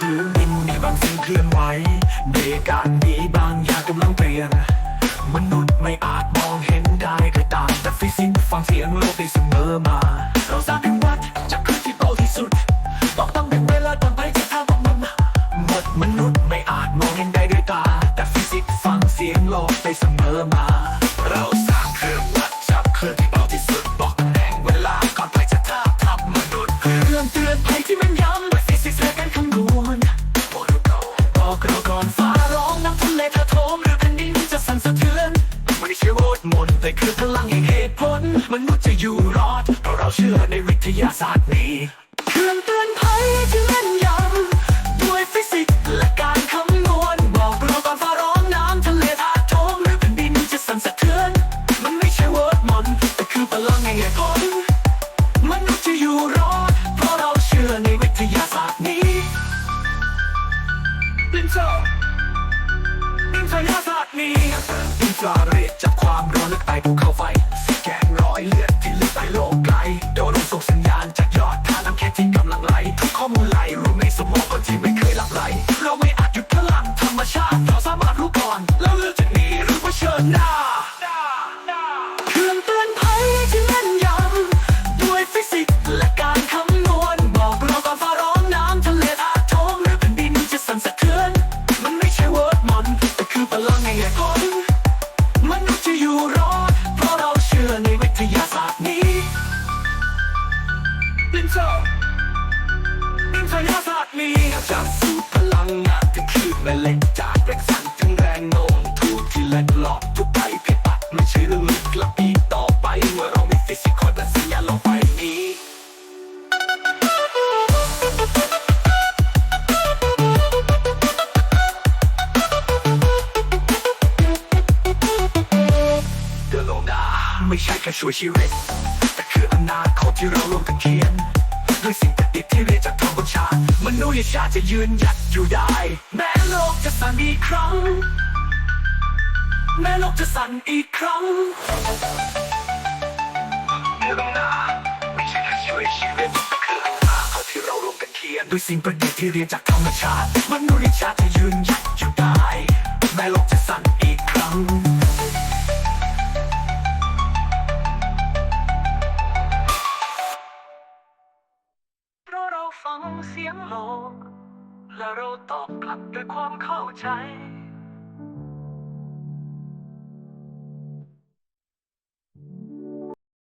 ถึงดินมีบางสิ่งเคลื่อนไหวเดการมีบางอย่างกำลังเปลี่ยน มนุษย์ไม่อาจมองเห็นได้ด้วยตาแต่ฟิสิกส์ฟังเสียงโลกได้เสมอมา เราสร้างเป็นวัดจากคลื่นที่เบาที่สุดต้องต้องเป็นเวลาตอนไปจะทำออกมาหมดมนุษย์ไม่อาจมองเห็นได้ด้วยตา แต่ฟิสิกส์ฟังเสียงโลกได้เสมอมา เราสร้างเครื่องวัดจากคลื่นที่ อกเราก่อนฟ้าร้องน้ำทะเลถาโถมหรือแผ่นดินจะสั่นสะเทือนไม่ใช่โวดมนแต่คือพลังแห่งเหตุผลมนุษย์จะอยู่รอดเพราะเราเชื่อในวิทยาศาสตร์นี้ ลินโซอินทรยาศาสตร์นี้อินฟราเรดจากความร้อนลึกใต้ภูเขา จากสู่พลังงานที่คลื่นแม่เหล็กจากแรงสั่นถึงแรงโน้มถ่วงที่เล็ดหลอกทุกไปเพปัดไม่ใช่เรื่องลึกลับอีกต่อไปเมื่อเรามีฟิสิกส์คอยเป็นสัญญาณโลกไฟนี้เดินลงดาไม่ใช่แค่ช่วยชีวิต แต่คืออนาคตที่เราร่วมกันเขียน ด้วยสิ่งประดิษฐ์ที่เรียกจากธรรมชาติมนุษยชาติจะยืนหยัดอยู่ได้ แม้โลกจะสั่นอีกครั้ง แม้โลกจะสั่นอีกครั้งเดินลงดาไม่ใช่แค่ช่วยชีวิตแต่คืออนาคตที่เราร่วมกันเขียนด้วยสิ่งประดิษฐ์ที่เรียนจากธรรมชาติมนุษยชาติจะยืนหยัดอยู่ได้ แม้โลกจะสั่นอีกครั้ง ฟังเสียงโลก และเราตอบกลับด้วยความเข้าใจ